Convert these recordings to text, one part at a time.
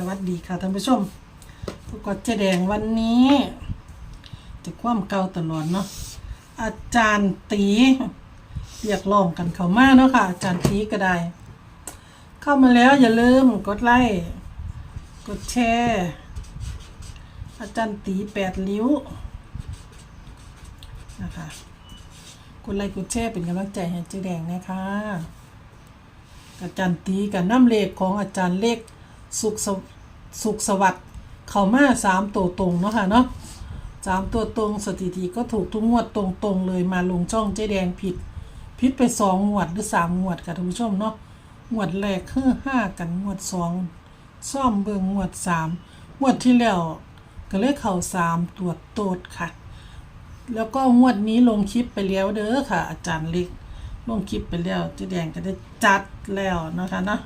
สวัสดีค่ะท่านผู้ชมพวกกดเจแดงวันนี้ จะความเก่าตลอดเนาะอาจารย์ตีเรียกร้องกันเข้ามาเนาะค่ะ อาจารย์ตีก็ได้ เข้ามาแล้วอย่าลืมกดไลค์กดแชร์อาจารย์ตีแปดริ้วนะคะกดไลค์กดแชร์เป็นกำลังใจให้เจแดงนะคะอาจารย์ตีกับน้ำเลขของอาจารย์เลข สุขสวสุขสวัสดิ์เข้ามาสามตัวตรงเนาะค่ะเนาะสามตัวตรงสถิติก็ถูกทุกงวดตรงๆเลยมาลงช่องเจ๊แดงผิดผิดไปสองงวดหรือสามงวดค่ะท่านผู้ชมเนาะงวดแรกคือห้ากันงวดสองซ่อมเบิงงวดสามงวดที่แล้วก็เลยเข่าสามตัวโตดค่ะ แล้วก็งวดนี้ลงคลิปไปแล้วเด้อค่ะ อาจารย์เล็กลงคลิปไปแล้วเจ๊แดงก็ได้จัดแล้วนะคะนะ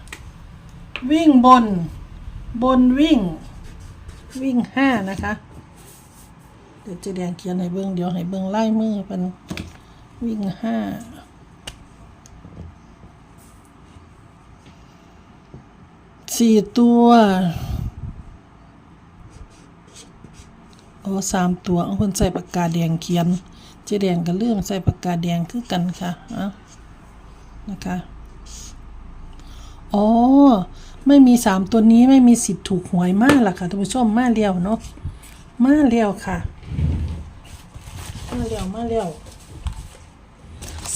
วิ่งบน บนวิ่ง วิ่งห้านะคะ เดี๋ยวจ๊แดงเขียนให้เบิ้งเดี๋ยวให้เบิ้งไล่มือเป็นวิ่งห้าสี่ตัวโอ้สามตัวเอาคนใส่ปากกาแดงเขียน เจ๊แดงก็เลื่อมใส่ปากกาแดงคือกันค่ะอะนะคะ อ๋อ ไม่มีสามตัวนี้ไม่มีสิทธิ์ถูกหวยมากล่ะค่ะท่านผู้ชมมาเรียวเนาะมาเรียวค่ะ มาเรียวมาเรียว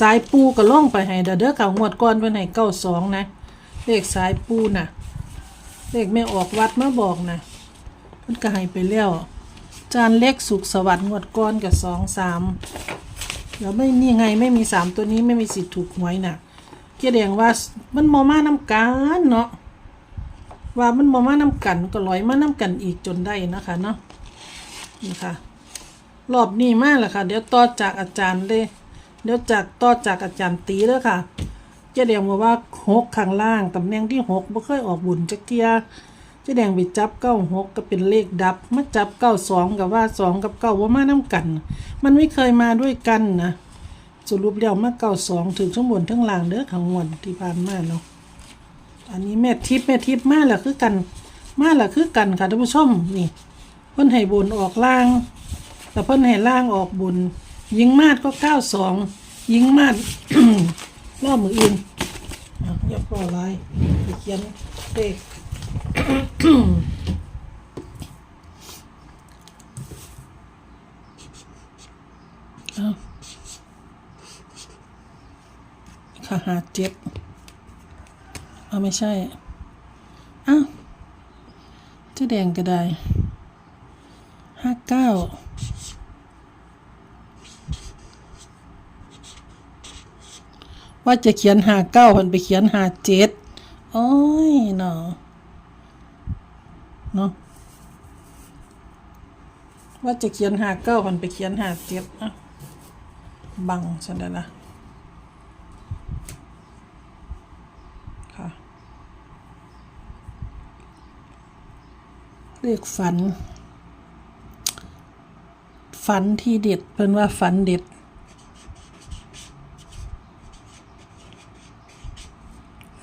สายปูก็ล่องไปให้เด้อเด้อค่ะงวดก่อนเป็นให้เก้าสองนะเลขสายปูน่ะเลขไม่ออกวัดมาบอกนะเพิ่นก็ให้ไปแล้วจานเล็กสุขสวัสดิ์งวดก้อนกับสองสามแล้วไม่นี่ไงไม่มีสามตัวนี้ไม่มีสิทธิ์ถูกหวยน่ะเกียแดงว่ามันมอมาน้ำกันเนาะ ว่ามันมอมาน้ำกันก็ลอยมาน้ำกันอีกจนได้นะคะเนาะนะคะรอบนี้มากแหละค่ะ เดี๋ยวต่อจากอาจารย์เลยเดี๋ยวจากต่อจากอาจารย์ตีเลยค่ะเจ๊แดงบอกว่าหกข้างล่างตำแหน่งที่หกบ่เคยออกบุญจักเทียเจ๊แดงไปจับเก้าหกก็เป็นเลขดับมาจับเก้าสองกับว่าสองกับเก้าว่ามาน้ำกัน มันไม่เคยมาด้วยกันนะสรุปแล้วมาเก้าสองถึงทั้งบนทั้งล่างเด้อขังวนที่ผ่านมาเนาะ อันนี้แม่ทิพย์แม่ทิพย์มาแล้วคือกัน มาแล้วคือกันค่ะท่านผู้ชมนี่ เพิ่นให้บนออกล่าง แต่เพิ่นให้ล่างออกบุญยิงมาดก็เก้าสองยิงมาดรอบมืออื่นอะเรียบร้อยเลยไปเขียนเลขเอาค่ะหาเจ็บ เอาไม่ใช่ อ้าวเจะแดงก็ได้ห้าเก้าว่าจะเขียนหาเก้าพันไปเขียนหาเจ็ดโอ้ยเนาะเนาะว่าจะเขียนหาเก้าพันไปเขียนหาเจ็ดอะบังฉันแล้วนะ เรียกฝัน ฝันที่เด็ดเพิ่นว่าฝันเด็ด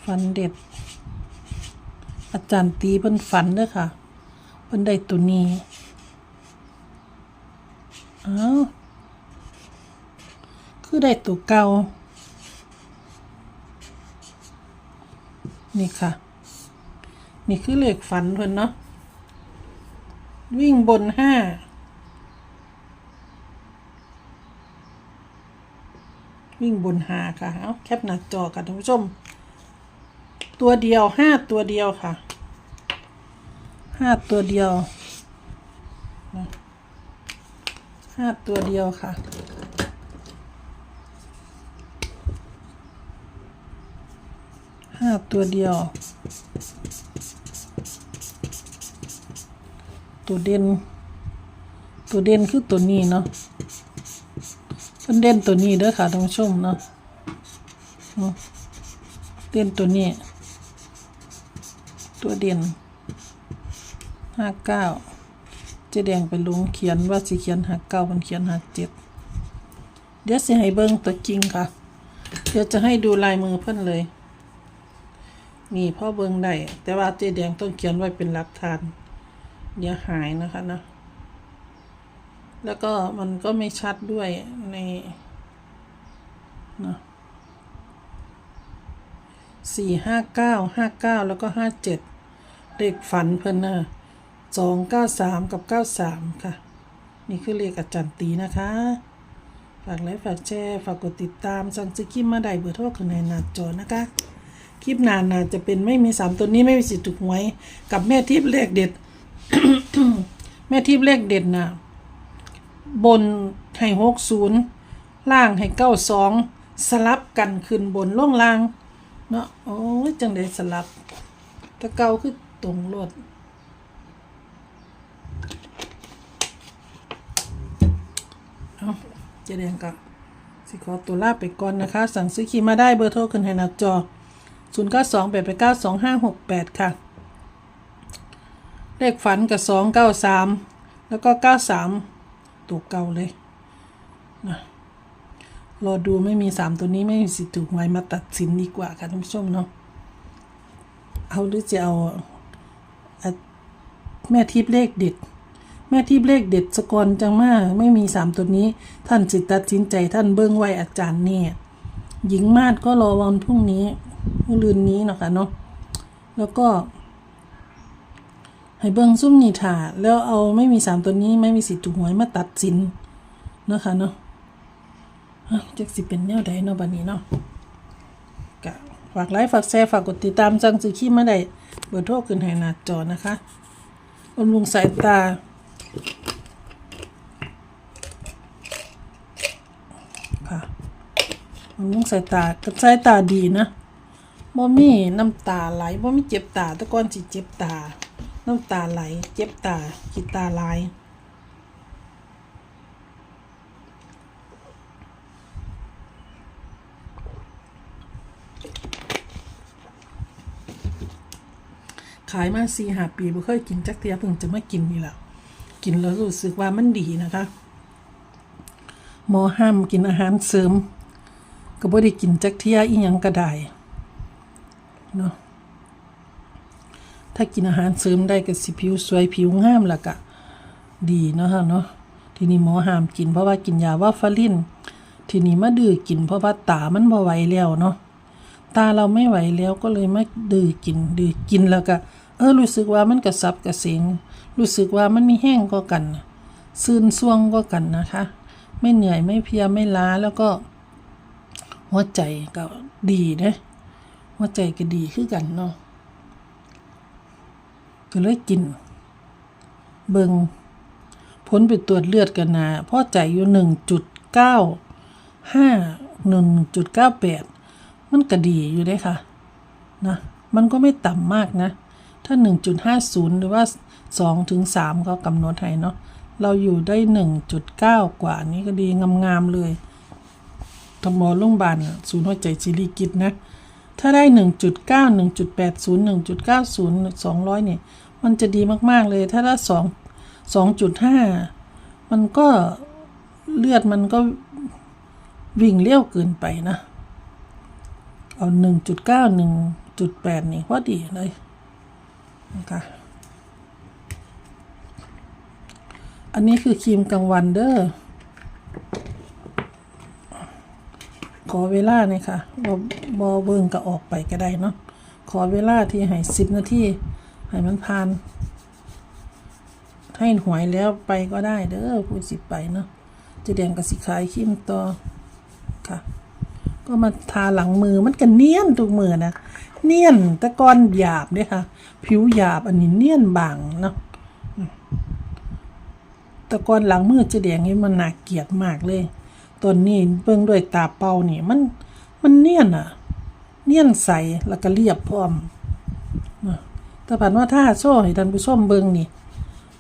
ฝันเด็ด อาจารย์ตีเพิ่นฝันเด้อค่ะเพิ่นได้ตัวนี้อ้าวคือได้ตัวเก่านี่ค่ะ นี่คือเลขฝันเพิ่นเนาะ วิ่งบนห้าวิ่งบนหาค่ะ เอาแคปหน้าจอกันท่านผู้ชม ตัวเดียวห้าตัวเดียวค่ะห้าตัวเดียวนะห้าตัวเดียวค่ะ ห้าตัวเดียว ตัวเด่น ตัวเด่นคือตัวนี้เนาะเป็นเด่นตัวนี้เด้อค่ะท่านผู้ชมเนาะเด่นตัวนี้ ตัวเด่นห้าเก้าเจะแดงไปลงเขียนว่าสิเขียนห้าเก้ามันเขียนห้าเจ็ดเดี๋ยวสิให้เบิ้งตัวจริงค่ะ เดี๋ยวจะให้ดูลายมือเพิ่นเลย นี่พ่อเบิ่งได้แต่ว่าเจแดงต้องเขียนไว้เป็นหลักฐาน เดี๋ยวหายนะคะนะแล้วก็มันก็ไม่ชัดด้วยในนะสี่ห้าเก้าห้าเก้าแล้วก็ห้าเจ็ดเลขฝันเพิ่นนะสองเก้าสามกับเก้าสามค่ะ นี่คือเลขอาจารย์ตีนะคะ ฝากไลค์ฝากแชร์ฝากกดติดตามสั่งซื้อคลิปมาได้เบอร์โทรขึ้นในหน้าจอนะคะ คลิปนานน่าจะเป็นไม่มีสามตัวนี้ไม่มีสิทธิ์ถูกหวยกับแม่ทิพย์เลขเด็ด แม่ทิพย์เลขเด็ดน่ะ บนให้หกศูนย์ล่างให้เก้าสองสลับกันขึ้นบนล่องล่าง เนาะโอ้ยจังได้สลับตะเก้าคือตรงรถเอาเจแดงกับสิขอตัวลาไปก่อนนะคะ สั่งซื้อคีมาได้เบอร์โทรขึ้นให้หน้าจอ 0 9 2 8 8 9 2 5 6 8 ค่ะ เลขฝันกับ2 9 3แล้วก็93ตัวเก่าเลยนะรอดูไม่มี3ตัวนี้ไม่มีสิทธิ์ถูกหวยมาตัดสินดีกว่าค่ะท่านผู้ชมเนาะเอาหรือจะเอาอแม่ทิพย์เลขเด็ด แม่ทิพย์เลขเด็ดสกอนจังมากไม่มี3ตัวนี้ ท่านสิตัดสินใจท่านเบิ้งไว้อาจารย์เนี่ยหญิงมาดก็รอวันพรุ่งนี้มื้อลืนนี้เนาะค่ะเนาะแล้วก็ ให้เบิ่งซุ่มนิทาแล้วเอาไม่มีสามตัวนี้ไม่มีสิทธิ์ถูกหวยมาตัดสินนะคะเนาะอะจักสิเป็นแนวใดเนาะบัดนี้เนาะกะฝากไลค์ฝากแชร์ฝากกดติดตามจังซื้อขี้มาได้เบอร์โทรขึ้นให้หน้าจอนะคะบำรุงสายตาค่ะมันต้องสายตากับสายตาดีนะบ่มีน้ำตาไหลบ่มีเจ็บตาแต่ก่อนสิเจ็บตา น้ำตาไหล เจ็บตาขีดตาลาย ขายมาสี่หาปีบ่เคยกินจักเทียเพิ่งจะมากินนี่แหละกินแล้วรู้สึกว่ามันดีนะคะหมอห้ามกินอาหารเสริม ก็บ่ได้กินจักเทียอีหยังก็ได้เนาะ ถ้ากินอาหารเสริมได้ก็สิผิวสวยผิวงามล้วก็ดีเนาะค่ะเนาะทีนี้หมอห้ามกินเพราะว่ากินยาว่าฟารินทีนี้มาดื้อกินเพราะว่าตามันบ่ไหวแล้วเนาะตาเราไม่ไหวแล้วก็เลยมาดื้อกิน ดื้อกินแล้วก็เออรู้สึกว่ามันกระสับกระเสงรู้สึกว่ามันมีแห้งก็กันซึนซ่วงก็กันนะคะ ไม่เหนื่อยไม่เพียไม่ล้าแล้วก็ หัวใจก็ดีเด้หัวใจก็ดีคือกันเนาะ ก็เลยกิน เบิงผลไปตรวจเลือดกันนะพ่อใจอยู่หนึ่งจุดเก้าห้าหนึ่งจุดเก้าแปดมันก็ดีอยู่เด้ค่ะนะมันก็ไม่ต่ำมากนะ ถ้า 1.50 หรือว่า2ถึง3เขากำหนดให้เนาะเราอยู่ได้ 1.9 กว่านี้ก็ดีงามๆเลยทมอโรงพยาบาลน่ะศูนย์หัวใจจิริกิตนะ ถ้าได้ 1.9 1.80 1.90 200 เนี่ย มันจะดีมากๆเลย ถ้าได้2 2.5 มันก็เลือดมันก็วิ่งเร็วเกินไปนะ เอา 1.9 1.8 นี่ว่าดีเลยนะคะอันนี้คือครีมกลางวันเด้อ ขอเวลาหน่อยค่ะบอบอเบิ่งก็ออกไปก็ได้เนาะขอเวลาที่ให้สิบนาทีให้มันผ่าน ให้หวยแล้วไปก็ได้เด้อพูดสิไปเนาะจะแดงกับสิขายครีมต่อค่ะ ก็มาทาหลังมือมันก็เนียนทุกมือนะเนียนต่ก้อนหยาบด้วยค่ะ ผิวหยาบอันนี้เนียนบางเนาะต่ก้อนหลังมือจะแดงนี่มันหน่าเกลียดมากเลย ตอนนี้เบิ่งด้วยตาเปล่านี่มันมันเนียนอะเนียนใสแล้วก็เรียบพร้อมนะแต่ผ่านว่าถ้าโซ่ให้ท่านผู้ชมเบิ่งนี่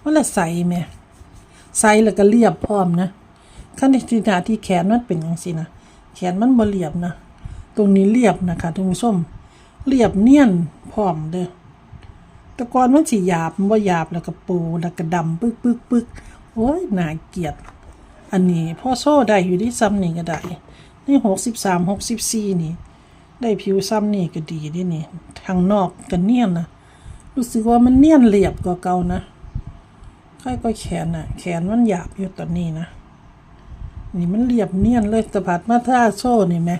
มันละใสแหมใสแล้วก็เรียบพร้อมนะขั้นที่หนาที่แขนมันเป็นจังซี่นะแขนมันบ่เรียบนะตรงนี้เรียบนะคะท่านผู้ชมเรียบเนียนพร้อมเด้อแต่ก่อนมันสิหยาบมันบ่หยาบแล้วก็ปูแล้วก็ดำปึกปึกปึกโอ้ยน่าเกลียด อันนี้พ่อโซ่ได้อยู่ที่ซ้ำนี่ก็ได้นี่หกสิบสามหกสิบสี่นี่ ได้ผิวซ้ำนี่ก็ดีดินี่ทางนอกก็เนียนนะรู้สึกว่ามันเนียนเรียบกว่าเก่านะค่อยก็แขนน่ะแขนมันหยาบอยู่ตอนนี้นะนี่มันเรียบเนียนเลยสะพัดมาท่าโซ่นี่ไหม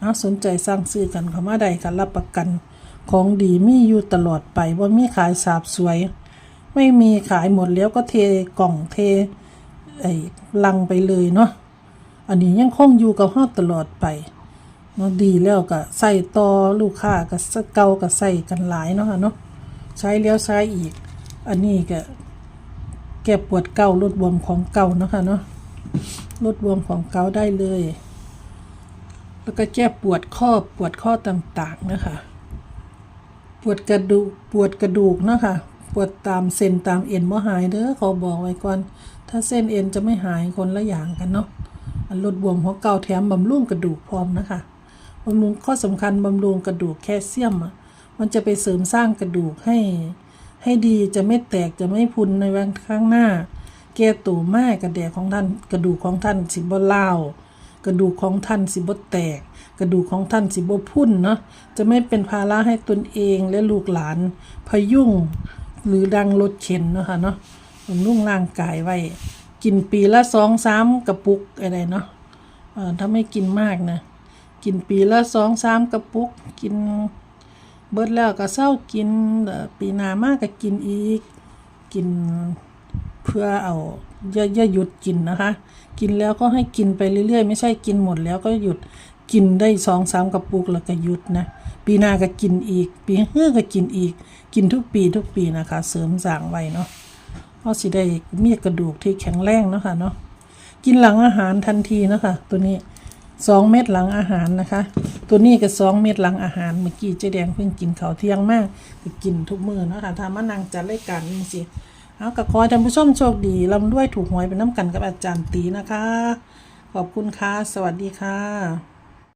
เอาสนใจสร้างซื้อกันเขามาได้กันรับประกัน ของดีมีอยู่ตลอดไปว่ามีขายสาบสวย ไม่มีขายหมดแล้วก็เทกล่องเท ไอ้ลังไปเลยเนาะอันนี้ยังคงอยู่กับฮอดตลอดไปเนาะดีแล้วก็ใส่ต่อลูกค้าก็เก่าก็ใส่กันหลายเนาะเนาะใช้แล้วใช้อีก อันนี้ก็แก้ปวดเก่าลดบวมของเก่าเนาะค่ะเนาะลดบวมของเก่าได้เลย แล้วก็แก้ปวดข้อปวดข้อต่างๆนะคะ ปวดกระดูกปวดกระดูกเนาะค่ะปวดตามเส้นตามเอ็นบ่หายเด้อเขาบอกไว้ก่อน ถ้าเส้นเอ็นจะไม่หายคนละอย่างกันเนาะอันลดบวมหัวเก่าแถมบำรุงกระดูกพร้อมนะคะบำรุงข้อสำคัญบำรุงกระดูกแคลเซียมอะมันจะไปเสริมสร้างกระดูกให้ ให้ดีจะไม่แตกจะไม่พุนในวันข้างหน้า แก้ตัวมากกระแดกของท่านกระดูกของท่านสิบ่เล่ากระดูกของท่านสิบ่แตก กระดูกของท่านสิบ่พุ่นเนาะจะไม่เป็นภาระให้ตนเองและลูกหลานพยุงหรือดังรถเข็นนะคะเนาะ บำรุงร่างกายไว้ กินปีละสองสามกระปุกอะไรเนาะถ้าไม่กินมากนะ กินปีละสองสามกระปุก กินเบิดแล้วก็เศร้ากินปีหน้ามากก็กินอีก กินเพื่อเอาอย่าอย่าหยุดกินนะคะ กินแล้วก็ให้กินไปเรื่อยๆ ไม่ใช่กินหมดแล้วก็หยุดกินได้สองสามกระปุกแล้วก็หยุดนะ ปีหน้าก็กินอีก ปีเฮือก็กินอีก กินทุกปีทุกปีนะคะ เสริมสร้างไว้เนาะ เพราะสิได้มีกระดูกที่แข็งแรงเนาะค่ะเนาะกินหลังอาหารทันทีนะคะตัวนี้สองเม็ดหลังอาหารนะคะ ตัวนี้ก็สองเม็ดหลังอาหารเมื่อกี้เจ๊แดงเพิ่งกินข้าวเที่ยงมากก็กินทุกมื้อเนาะคะทามานั่งจัดรายการนี่สิเอาก็ขอให้ท่านผู้ชมโชคดีลำด้วยถูกหวยเป็นน้ำกันกับอาจารย์ตีนะคะ ขอบคุณค่ะ สวัสดีค่ะ